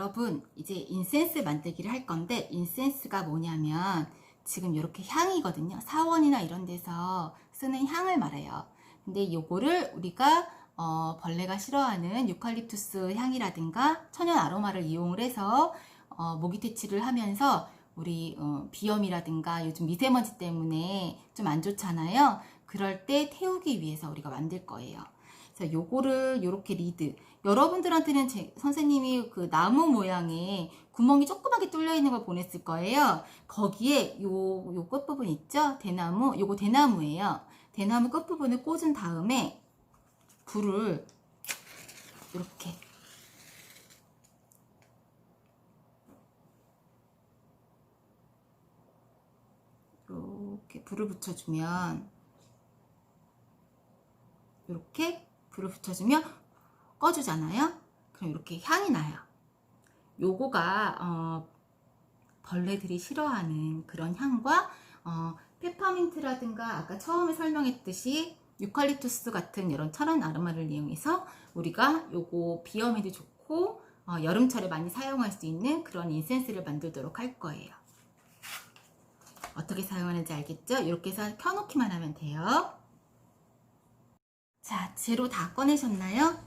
여러분, 이제 인센스 만들기를 할 건데, 인센스가 뭐냐면, 지금 이렇게 향이거든요. 사원이나 이런 데서 쓰는 향을 말해요. 근데 요거를 우리가 어, 벌레가 싫어하는 유칼립투스 향이라든가 천연 아로마를 이용을 해서 어, 모기 퇴치를 하면서 우리 어, 비염이라든가 요즘 미세먼지 때문에 좀 안 좋잖아요. 그럴 때 태우기 위해서 우리가 만들 거예요. 자, 요거를 요렇게 리드. 여러분들한테는 제, 선생님이 그 나무 모양의 구멍이 조그맣게 뚫려 있는 걸 보냈을 거예요. 거기에 요, 요 끝부분 있죠? 대나무. 요거 대나무예요. 대나무 끝부분을 꽂은 다음에 불을 이렇게 이렇게 불을 붙여주면 이렇게 불을 붙여주면 꺼주잖아요. 그럼 이렇게 향이 나요. 요거가 어, 벌레들이 싫어하는 그런 향과 어, 페퍼민트라든가 아까 처음에 설명했듯이 유칼립투스 같은 이런 천연 아로마를 이용해서 우리가 요거 비염에도 좋고 어, 여름철에 많이 사용할 수 있는 그런 인센스를 만들도록 할 거예요. 어떻게 사용하는지 알겠죠? 이렇게 해서 켜놓기만 하면 돼요. 자, 재료 다 꺼내셨나요?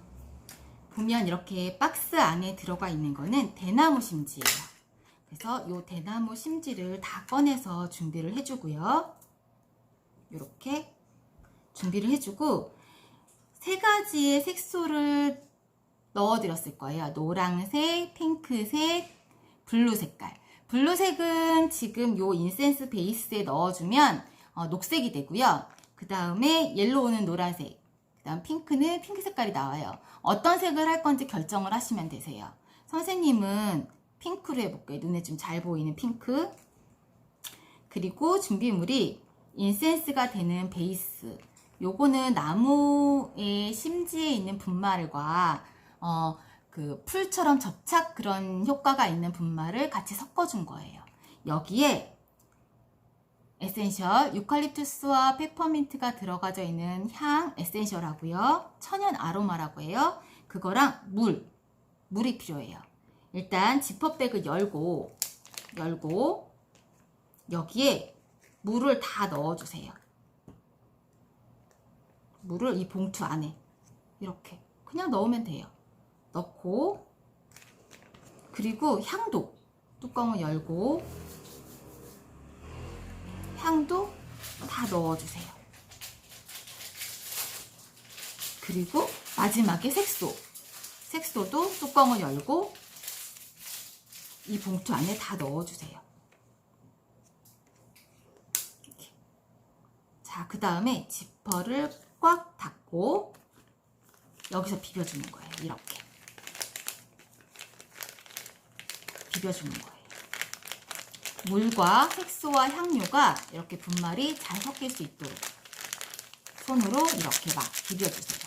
보면 이렇게 박스 안에 들어가 있는 거는 대나무 심지예요. 그래서 이 대나무 심지를 다 꺼내서 준비를 해주고요. 이렇게 준비를 해주고 세 가지의 색소를 넣어드렸을 거예요. 노랑색, 핑크색, 블루 색깔. 블루색은 지금 요 인센스 베이스에 넣어주면 어, 녹색이 되고요. 그 다음에 옐로우는 노란색, 그 다음 핑크는 핑크 색깔이 나와요. 어떤 색을 할 건지 결정을 하시면 되세요. 선생님은 핑크로 해볼게요. 눈에 좀 잘 보이는 핑크. 그리고 준비물이 인센스가 되는 베이스. 요거는 나무의 심지에 있는 분말과 어, 그 풀처럼 접착 그런 효과가 있는 분말을 같이 섞어준 거예요. 여기에 에센셜 유칼립투스와 페퍼민트가 들어가져 있는 향 에센셜 하고요. 천연 아로마라고 해요. 그거랑 물, 물이 필요해요. 일단 지퍼백을 열고 열고 여기에 물을 다 넣어주세요. 물을 이 봉투 안에 이렇게 그냥 넣으면 돼요. 넣고 그리고 향도 뚜껑을 열고 향도 다 넣어주세요. 그리고 마지막에 색소 색소도 뚜껑을 열고 이 봉투 안에 다 넣어주세요. 자, 그 다음에 지퍼를 꽉 닫고 여기서 비벼주는 거예요. 이렇게. 비벼주는 거예요. 물과 색소와 향료가 이렇게 분말이 잘 섞일 수 있도록 손으로 이렇게 막 비벼주세요.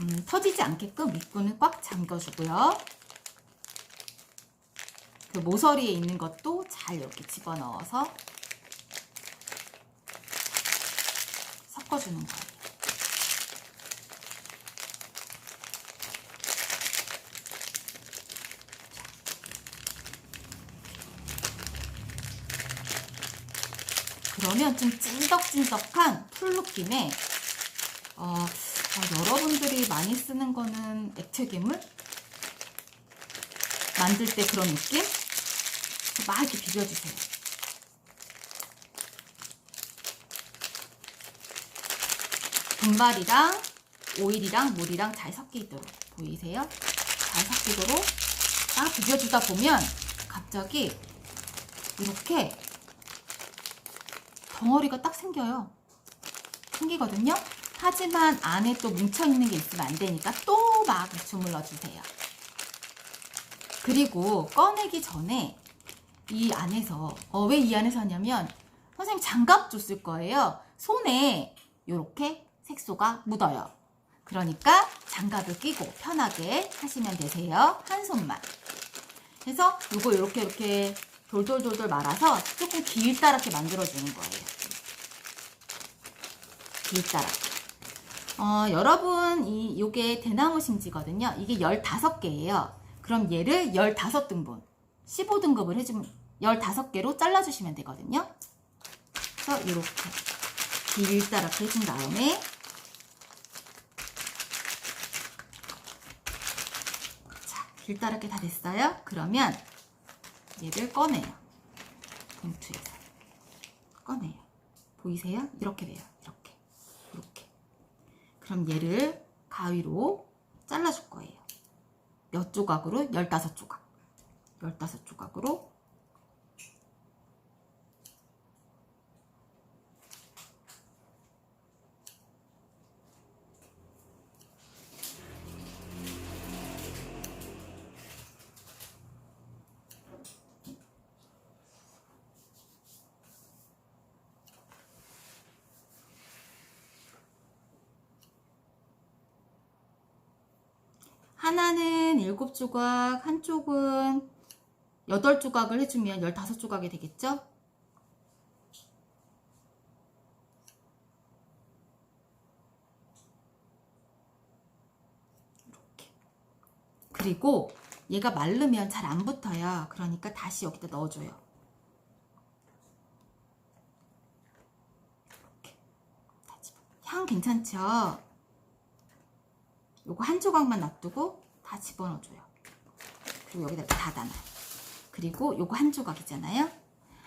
음, 터지지 않게끔 밑구는 꽉 잠궈주고요. 그 모서리에 있는 것도 잘 이렇게 집어넣어서 섞어주는 거예요. 그러면 좀 찐덕찐덕한 풀 느낌의 어, 어, 여러분들이 많이 쓰는 거는 액체괴물 만들 때 그런 느낌 막 이렇게 비벼주세요. 분말이랑 오일이랑 물이랑 잘 섞이도록 보이세요? 잘 섞이도록 딱 비벼주다 보면 갑자기 이렇게 덩어리가 딱 생겨요. 생기거든요. 하지만 안에 또 뭉쳐있는 게 있으면 안 되니까 또 막 주물러 주세요. 그리고 꺼내기 전에 이 안에서 어, 왜 이 안에서 하냐면 선생님 장갑 줬을 거예요. 손에 이렇게 색소가 묻어요. 그러니까 장갑을 끼고 편하게 하시면 되세요. 한 손만. 그래서 이거 이렇게 이렇게 돌돌돌돌 말아서 조금 길다랗게 만들어주는 거예요. 길다랗게. 어, 여러분, 이, 요게 대나무 심지거든요. 이게 15개예요. 그럼 얘를 15등분, 15등급을 해주면 15개로 잘라주시면 되거든요. 그래서 이렇게 길다랗게 해준 다음에 자, 길다랗게 다 됐어요? 그러면 얘를 꺼내요. 봉투에서. 꺼내요. 보이세요? 이렇게 돼요. 이렇게. 그럼 얘를 가위로 잘라줄 거예요. 몇 조각으로? 15조각. 15조각으로 하나는 7조각, 한쪽은 8조각을 해주면 15조각이 되겠죠? 이렇게. 그리고 얘가 마르면 잘 안 붙어요. 그러니까 다시 여기다 넣어줘요. 향 괜찮죠? 요거 한 조각만 놔두고 다 집어넣어줘요. 그리고 여기다 닫아놔요. 그리고 요거 한 조각이잖아요.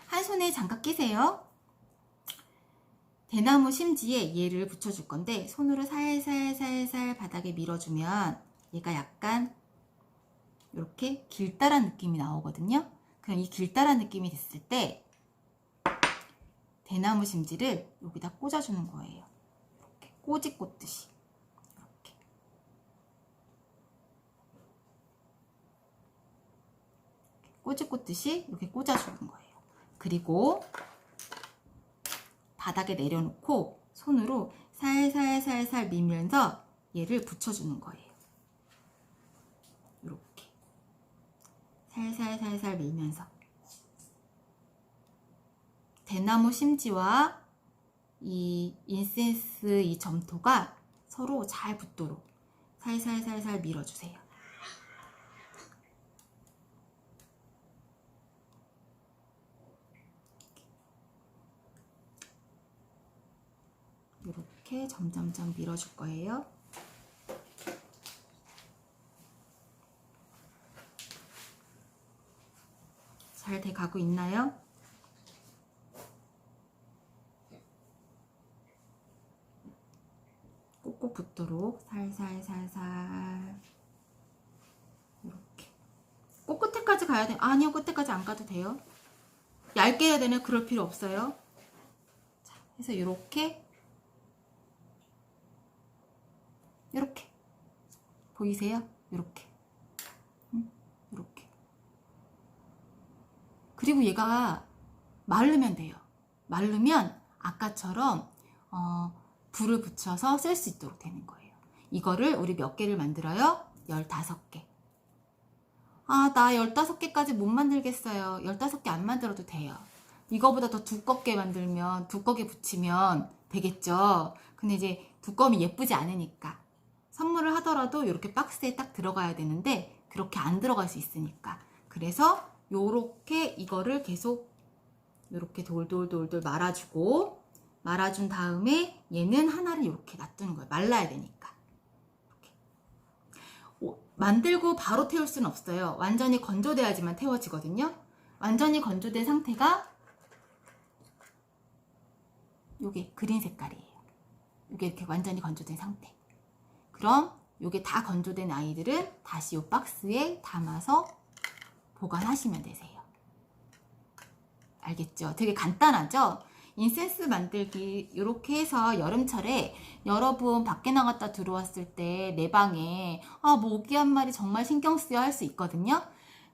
한 손에 장갑 끼세요. 대나무 심지에 얘를 붙여줄 건데 손으로 살살살살 바닥에 밀어주면 얘가 약간 이렇게 길다란 느낌이 나오거든요. 그럼 이 길다란 느낌이 됐을 때 대나무 심지를 여기다 꽂아주는 거예요. 이렇게 꼬지 꽂듯이. 이렇게. 꼬지 꽂듯이 이렇게 꽂아주는 거예요. 그리고 바닥에 내려놓고 손으로 살살살살 밀면서 얘를 붙여주는 거예요. 이렇게 살살살살 밀면서 대나무 심지와 이 인센스 이 점토가 서로 잘 붙도록 살살살살 밀어주세요. 이렇게 점점점 밀어줄 거예요. 잘 돼가고 있나요? 꼭꼭 붙도록 살살살살. 이렇게. 꼭 끝에까지 가야 돼. 아니요 끝에까지 안 가도 돼요. 얇게 해야 되네. 그럴 필요 없어요. 자 해서 이렇게 이렇게 보이세요? 이렇게 이렇게 그리고 얘가 마르면 돼요. 마르면 아까처럼 어, 불을 붙여서 쓸 수 있도록 되는 거예요. 이거를 우리 몇 개를 만들어요? 15개. 아, 나 15개까지 못 만들겠어요. 15개 안 만들어도 돼요. 이거보다 더 두껍게 만들면, 두껍게 붙이면 되겠죠. 근데 이제 두꺼움이 예쁘지 않으니까. 선물을 하더라도 이렇게 박스에 딱 들어가야 되는데, 그렇게 안 들어갈 수 있으니까. 그래서 요렇게 이거를 계속 요렇게 돌돌돌돌 말아주고 말아준 다음에 얘는 하나를 이렇게 놔두는 거예요. 말라야 되니까. 이렇게. 오, 만들고 바로 태울 수는 없어요. 완전히 건조돼야지만 태워지거든요. 완전히 건조된 상태가 요게 그린 색깔이에요. 요게 이렇게 완전히 건조된 상태. 그럼 요게 다 건조된 아이들은 다시 요 박스에 담아서 보관하시면 되세요. 알겠죠? 되게 간단하죠? 인센스 만들기 이렇게 해서 여름철에 여러분 밖에 나갔다 들어왔을 때 내 방에 아 모기 한 마리 정말 신경 쓰여 할 수 있거든요.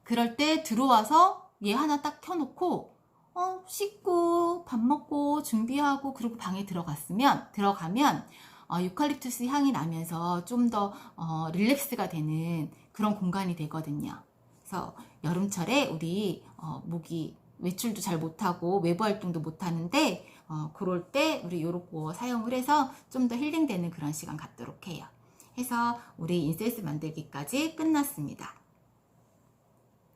그럴 때 들어와서 얘 하나 딱 켜놓고 어 씻고 밥 먹고 준비하고 그리고 방에 들어갔으면 들어가면 어, 유칼립투스 향이 나면서 좀 더 어, 릴렉스가 되는 그런 공간이 되거든요. 그래서 여름철에 우리 어, 모기 외출도 잘 못하고 외부 활동도 못하는데 어, 그럴 때 우리 요렇게 사용을 해서 좀 더 힐링되는 그런 시간 갖도록 해요. 해서 우리 인센스 만들기까지 끝났습니다.